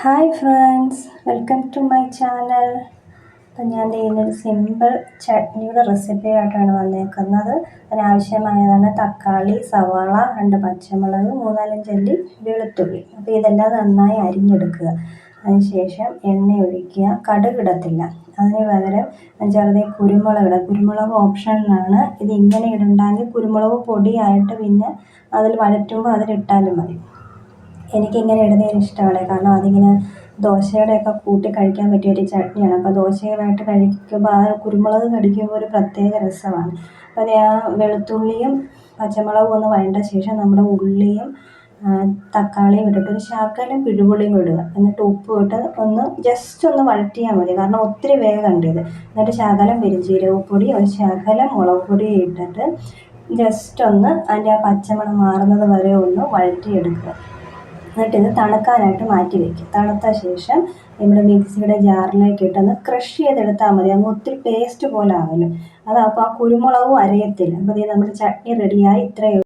Hi friends welcome to my channel appam ഞാൻ ചെയ്യുന്നൊരു simple ചട്നിയുടെ recipe ആയിട്ടാണ് വന്നേക്കുന്നത്. അതിനാവശ്യമായതാണ് തക്കാളി സവാള രണ്ട് പച്ചമുളക് മൂന്നാലഞ്ചല്ലി വെളുത്തുള്ളി. അപ്പോൾ ഇതെല്ലാം നന്നായി അരിഞ്ഞെടുക്കുക. അതിനുശേഷം എണ്ണ ഒഴിക്കുക. കടുകിടത്തില്ല അതിന് പകരം ചെറുതെ കുരുമുളക് ഇടുക കുരുമുളക് ഓപ്ഷനിലാണ് ഇത് ഇങ്ങനെ ഇടണ്ടെങ്കിൽ കുരുമുളക് പൊടിയായിട്ട് പിന്നെ അതിൽ വഴറ്റുമ്പോൾ അതിലിട്ടാലും മതി. എനിക്കിങ്ങനെ ഇടുന്നതിന് ഇഷ്ടമാണ്. കാരണം അതിങ്ങനെ ദോശയുടെയൊക്കെ കൂട്ടി കഴിക്കാൻ പറ്റിയ ഒരു ചട്നിയാണ്. അപ്പോൾ ദോശയുമായിട്ട് കഴിക്കുമ്പോൾ ആ കുരുമുളക് കടിക്കുമ്പോൾ ഒരു പ്രത്യേക രസമാണ്. അപ്പോൾ ആ വെളുത്തുള്ളിയും പച്ചമുളകും ഒന്ന് വഴണ്ട ശേഷം നമ്മുടെ ഉള്ളിയും തക്കാളിയും ഇട്ടിട്ട് ഒരു ശകലം പിഴുപുളിയും ഇടുക. എന്നിട്ട് ഉപ്പ് ഇട്ട് ഒന്ന് ജസ്റ്റ് ഒന്ന് വഴറ്റിയാൽ മതി. കാരണം ഒത്തിരി വേഗമുണ്ട് ഇത്. എന്നിട്ട് ശകലം പെരുംജീരകപ്പൊടി ഒരു ശകലം മുളക് പൊടി ഇട്ടിട്ട് ജസ്റ്റ് ഒന്ന് അതിന്റെ ആ പച്ചമണം മാറുന്നത് വരെ ഒന്ന് വഴറ്റിയെടുക്കുക. എന്നിട്ട് ഇത് തണുക്കാനായിട്ട് മാറ്റി വയ്ക്കും തണുത്ത ശേഷം നമ്മുടെ മിക്സിയുടെ ജാറിലേക്ക് ഇട്ടൊന്ന് ക്രഷ് ചെയ്തെടുത്താൽ മതി. അങ്ങ് ഒത്തിരി പേസ്റ്റ് പോലെ ആവില്ല. അതപ്പോൾ ആ കുരുമുളകും അരയത്തില്ല. അപ്പോൾ നമ്മുടെ ചട്നി റെഡിയായി ഇത്രയേ